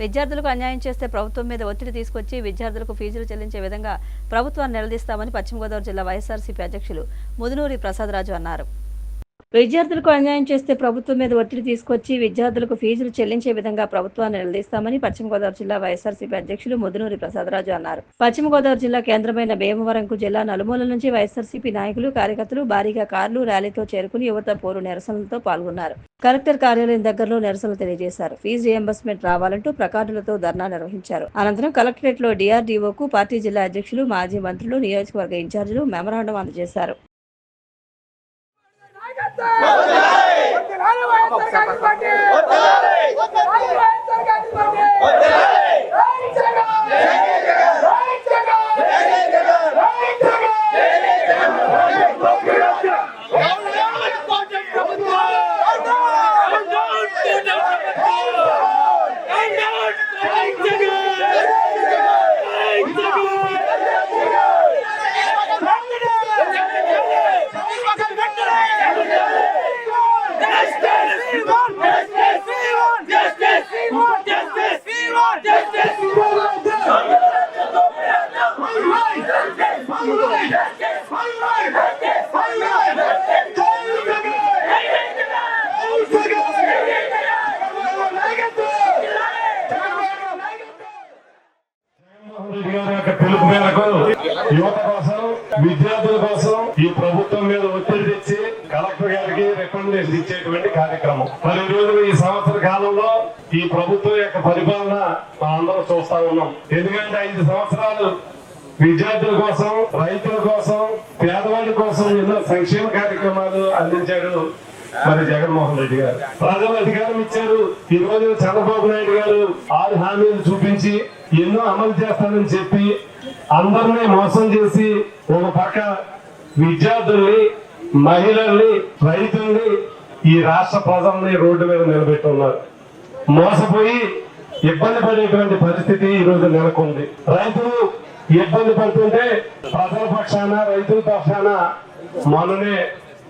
విద్యార్థులకు అన్యాయం చేస్తే ప్రభుత్వం మీద ఒత్తిడి తీసుకొచ్చి విద్యార్థులకు ఫీజులు చెల్లించే విధంగా ప్రభుత్వాన్ని నిలదీస్తామని పశ్చిమ గోదావరి జిల్లా వైఎస్ఆర్సీపీ అధ్యక్షులు ముదునూరి ప్రసాదరాజు అన్నారు. విద్యార్థులకు అన్యాయం చేస్తే ప్రభుత్వం మీద ఒత్తిడి తీసుకొచ్చి విద్యార్థులకు ఫీజులు చెల్లించే విధంగా ప్రభుత్వాన్ని నిలదీస్తామని పశ్చిమ గోదావరి జిల్లా వైఎస్ఆర్సీపీ అధ్యక్షులు ముదునూరి ప్రసాదరాజు అన్నారు. పశ్చిమ గోదావరి జిల్లా కేంద్రమైన భీమవరంకు జిల్లా నలుమూలల నుంచి వైఎస్ఆర్సీపీ నాయకులు కార్యకర్తలు భారీగా కార్లు ర్యాలీతో చేరుకుని యువత పోరు నిరసనలతో పాల్గొన్నారు. కలెక్టర్ కార్యాలయం దగ్గరలో నిరసనలు తెలియజేశారు. ఫీజు రియంబర్స్మెంట్ రావాలంటూ ప్రకార్డులతో ధర్నా నిర్వహించారు. అనంతరం కలెక్టరేట్లో డిఆర్డీఓకు పార్టీ జిల్లా అధ్యక్షులు మాజీ మంత్రులు నియోజకవర్గ ఇన్ఛార్జీలు మెమరాండం అందజేశారు. వైఎస్ఆర్ కాంగ్రెస్ పార్టీ వందనాలు వైఎస్ఆర్ కాంగ్రెస్ పార్టీ జై జగన్ జై జగన్ జై జగన్ జై రెడ్డి గారి యొక్క పిలుపు మేరకు యువత కోసం విద్యార్థుల కోసం ఈ ప్రభుత్వం మీద ఒత్తిడి తెచ్చి కలెక్టర్ గారికి రికమెండేషన్ ఇచ్చేటువంటి కార్యక్రమం. మరి ఈ రోజు ఈ సంవత్సర కాలంలో ఈ ప్రభుత్వం యొక్క పరిపాలన మనం చూస్తా ఉన్నాం. ఎందుకంటే ఐదు సంవత్సరాలు విద్యార్థుల కోసం రైతుల కోసం పేదవాళ్ళ కోసం ఎన్నో సంక్షేమ కార్యక్రమాలు అందించాడు మరి జగన్మోహన్ రెడ్డి గారు. ప్రజలు అధికారం ఇచ్చారు. ఈ రోజు చంద్రబాబు నాయుడు గారు ఆరు హామీలు చూపించి ఎన్నో అమలు చేస్తానని చెప్పి అందరినీ మోసం చేసి ఒక పక్క విద్యార్థుల్ని మహిళల్ని రైతుల్ని ఈ రాష్ట్ర ప్రజల్ని రోడ్డు మీద నిలబెట్టున్నారు. మోసపోయి ఇబ్బంది పడేటువంటి పరిస్థితి ఈ రోజు నెలకొంది. రైతులు ఇబ్బంది పడుతుంటే ప్రజల పక్షాన రైతుల పక్షాన మననే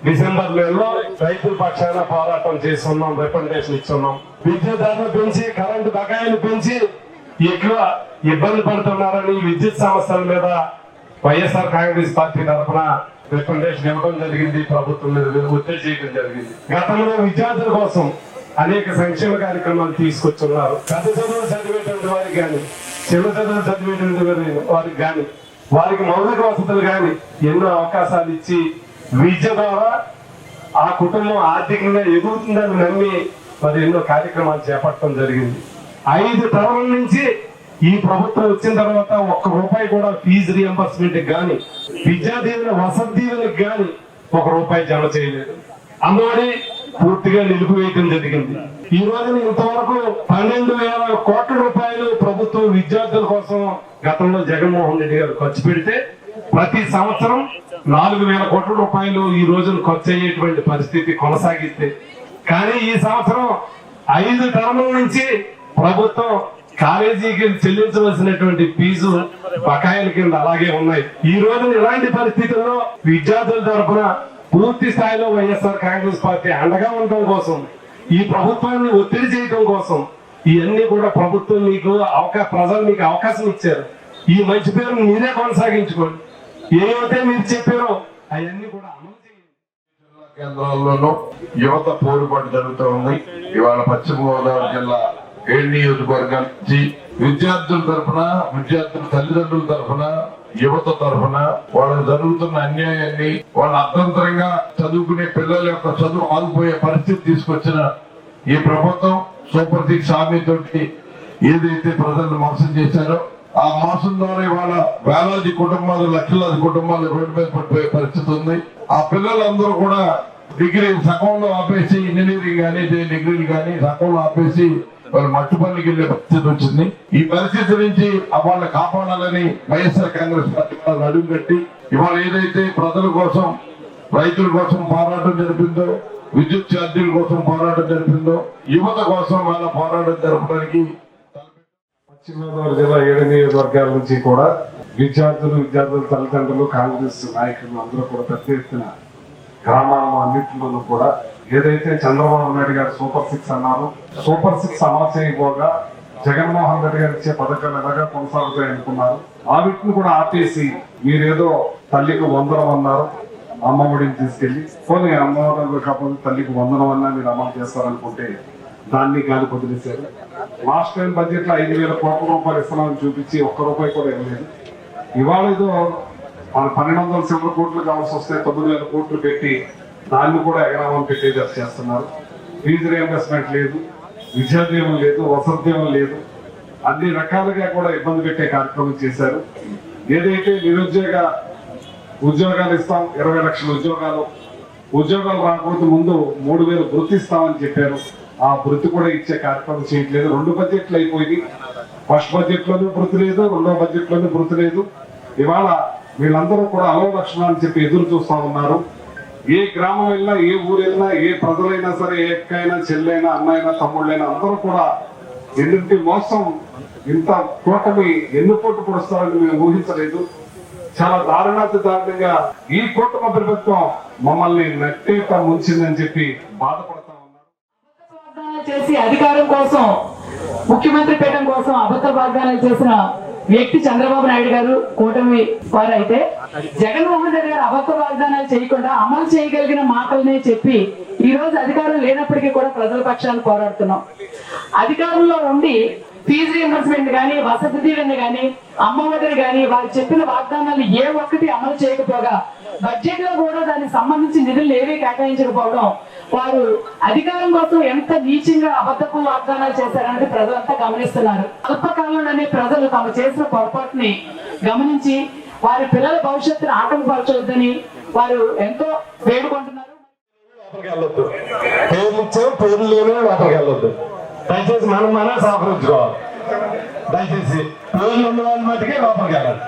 డిసెంబర్ నెలలో రైతుల పక్షాన పోరాటం చేస్తున్నాం రికమెండేషన్ ఇస్తున్నాం విద్యుత్ ధరలు పెంచి కరెంటు బకాయిలు పెంచి ఎక్కువ ఇబ్బంది పడుతున్నారని విద్యుత్ సమస్యల మీద వైఎస్ఆర్ కాంగ్రెస్ పార్టీ తరఫున రికమెండేషన్ ఇవ్వడం జరిగింది ప్రభుత్వం మీద ఒత్తిడి చేయడం జరిగింది. గతంలో విద్యార్థుల కోసం అనేక సంక్షేమ కార్యక్రమాలు తీసుకొచ్చున్నారు. పెద్ద చదువులు చదివేటువంటి వారికి కానీ చిన్న చదువులు చదివేటువంటి వారి- వారికి కానీ వారికి మౌలిక వసతులు కానీ ఎన్నో అవకాశాలు ఇచ్చి విద్య ద్వారా ఆ కుటుంబం ఆర్థికంగా ఎదుగుతుందని నమ్మి మరి ఎన్నో కార్యక్రమాలు చేపట్టడం జరిగింది. ఐదు తరం నుంచి ఈ ప్రభుత్వం వచ్చిన తర్వాత ఒక్క రూపాయి కూడా ఫీజు రియంబర్స్మెంట్ గాని విద్యా దీవెన వసతి దీవెనకి ఒక రూపాయి జమ చేయలేదు. అమ్మఒడి పూర్తిగా నిలిపివేయటం జరిగింది. ఈ రోజున ఇంతవరకు పన్నెండు వేల కోట్ల రూపాయలు ప్రభుత్వం విద్యార్థుల కోసం గతంలో జగన్మోహన్ రెడ్డి గారు ఖర్చు పెడితే ప్రతి సంవత్సరం నాలుగు వేల కోట్ల రూపాయలు ఈ రోజున ఖర్చు అయ్యేటువంటి పరిస్థితి కొనసాగిస్తే కానీ ఈ సంవత్సరం ఐదు టర్ముల నుంచి ప్రభుత్వం కాలేజీకి చెల్లించవలసినటువంటి ఫీజు బకాయిల కింద అలాగే ఉన్నాయి. ఈ రోజు ఇలాంటి పరిస్థితుల్లో విద్యార్థుల తరఫున పూర్తి స్థాయిలో వైఎస్ఆర్ కాంగ్రెస్ పార్టీ అండగా ఉండటం కోసం ఈ ప్రభుత్వాన్ని ఒత్తిడి చేయడం కోసం ఇవన్నీ కూడా ప్రభుత్వం మీకు అవకాశ ప్రజలు మీకు అవకాశం ఇచ్చారు. ఈ మంచి పేరు మీరే కొనసాగించుకోండి. ఏవైతే మీరు చెప్పారో అవన్నీ కూడా అమలు చేయండి. కేంద్రాల్లోనూ యువత పోరుబాటు జరుగుతూ ఉంది. ఇవాళ పశ్చిమ గోదావరి జిల్లా ఏడు నియోజకవర్గాల నుంచి విద్యార్థుల తరఫున విద్యార్థుల తల్లిదండ్రుల తరఫున యువత తరఫున వాళ్ళకి జరుగుతున్న అన్యాయాన్ని వాళ్ళ అర్థంతరంగా చదువుకునే పిల్లల యొక్క చదువు ఆగిపోయే పరిస్థితి తీసుకొచ్చిన ఈ ప్రభుత్వం సూపర్ సిక్స్ హామీతోటి ఏదైతే ప్రజలను మోసం చేశారో ఆ మోసం ద్వారా ఇవాళ వేలాది కుటుంబాలు లక్షలాది కుటుంబాలు రోడ్డు మీద పడిపోయే పరిస్థితి ఉంది. ఆ పిల్లలందరూ కూడా డిగ్రీ సగంలో ఆపేసి ఇంజనీరింగ్ కానీ డిగ్రీలు కానీ సగంలో ఆపేసి వాళ్ళు మట్టు పనులకి వెళ్ళే పరిస్థితి వచ్చింది. ఈ పరిస్థితి నుంచి వాళ్ళని కాపాడాలని వైఎస్ఆర్ కాంగ్రెస్ పార్టీ వాళ్ళు అడుగు కట్టి ఇవాళ ఏదైతే ప్రజల కోసం రైతుల కోసం పోరాటం జరిపిందో విద్యుత్ ఛార్జీల కోసం పోరాటం జరిపిందో యువత కోసం వాళ్ళ పోరాటం జరపడానికి పశ్చిమ గోదావరి జిల్లా ఏడు నియోజకవర్గాల నుంచి కూడా విద్యార్థులు విద్యార్థుల తల్లిదండ్రులు కాంగ్రెస్ నాయకులు అందరూ కూడా పెద్ద ఎత్తున గ్రామాల్లో అన్నింటిలోనూ కూడా ఏదైతే చంద్రబాబు నాయుడు గారు సూపర్ సిక్స్ అన్నారు సూపర్ సిక్స్ అమలు చేయబోగా జగన్మోహన్ రెడ్డి గారు ఇచ్చే పథకాలు ఎలాగా కొనసాగుతాయి అనుకున్నారు ఆ వీటిని కూడా ఆపేసి మీరేదో తల్లికి వందనం అన్నారు అమ్మఒడిని తీసుకెళ్ళి పోనీ అమ్మఒడి కాకపోతే తల్లికి వందనం అన్నా మీరు అమలు చేస్తారనుకుంటే దాన్ని గాలి వదిలేశారు. లాస్ట్ టైం బడ్జెట్లో ఐదు వేల కోట్ల రూపాయలు ఇస్తున్నామని చూపించి ఒక్క రూపాయి కూడా ఇవ్వలేదు. ఇవాళ ఏదో వాళ్ళు పన్నెండు వందల చివరి కోట్లు కావాల్సి వస్తే తొమ్మిది వేల కోట్లు పెట్టి దాన్ని కూడా ఎగరామం పెట్టేది చేస్తున్నారు. ఫీజు రియంబర్స్మెంట్ లేదు విద్యాదీవం లేదు వసద్యమం లేదు. అన్ని రకాలుగా కూడా ఇబ్బంది పెట్టే కార్యక్రమం చేశారు. ఏదైతే నిరుద్యోగ ఉద్యోగాలు ఇస్తాం ఇరవై లక్షల ఉద్యోగాలు ఉద్యోగాలు రాకపోతే ముందు మూడు వేలు వృత్తి ఇస్తామని చెప్పారు. ఆ వృత్తి కూడా ఇచ్చే కార్యక్రమం చేయట్లేదు. రెండు బడ్జెట్లు అయిపోయింది ఫస్ట్ బడ్జెట్లోనూ వృత్తి లేదు రెండో బడ్జెట్లోనూ వృత్తి లేదు. ఇవాళ వీళ్ళందరూ కూడా అలవ లక్షణం అని చెప్పి ఎదురు చూస్తూ ఉన్నారు. ఏ గ్రామం వెళ్ళినా ఏ ఊరు వెళ్ళినా ఏ ప్రజలైనా సరే ఏ అక్కైనా చెల్లైనా అన్నైనా తమ్ముళ్ళైనా అందరూ కూడా ఎన్నింటి మోసం ఇంత కూటమి ఎన్ని కోట్లు పొడుస్తారని మేము ఊహించలేదు. చాలా దారుణాతి దారుణంగా ఈ కూటమి ప్రభుత్వం మమ్మల్ని నట్టేట ముంచిందని చెప్పి బాధపడతా ఉన్నారు. చేసి అధికారం కోసం ముఖ్యమంత్రి పీఠం కోసం అబద్ధ వాగ్దానాలు చేసిన వ్యక్తి చంద్రబాబు నాయుడు గారు కూటమి వారు అయితే జగన్మోహన్ రెడ్డి గారు అబద్ధ వాగ్దానాలు చేయకుండా అమలు చేయగలిగిన మాటలనే చెప్పి ఈ రోజు అధికారం లేనప్పటికీ కూడా ప్రజల పక్షాన్ని పోరాడుతున్నాం. అధికారంలో ఉండి ఫీజు రీఎంబర్స్మెంట్ కానీ వసతి దీవెన కానీ అమ్మఒడిని కానీ వారు చెప్పిన వాగ్దానాలు ఏ ఒక్కటి అమలు చేయకపోగా బడ్జెట్లో కూడా దానికి సంబంధించి నిధులు ఏవీ కేటాయించకపోవడం వారు అధికారం కోసం ఎంత నీచంగా అబద్ధపు వాగ్దానాలు చేశారనేది ప్రజలంతా గమనిస్తున్నారు. అల్పకాలంలోనే ప్రజలు తాము చేసిన పొరపాటుని గమనించి వారి పిల్లల భవిష్యత్తును ఆటంకపరచవద్దని వారు ఎంతో వేడుకుంటున్నారు. పేర్లు ఇచ్చాం పేర్లు లేని లోపలికి వెళ్ళొద్దు. దయచేసి మనం మనం సహకరించుకోవాలి దయచేసి పేర్లు ఉన్న వాళ్ళ మట్టుకే లోపలికి వెళ్ళాలి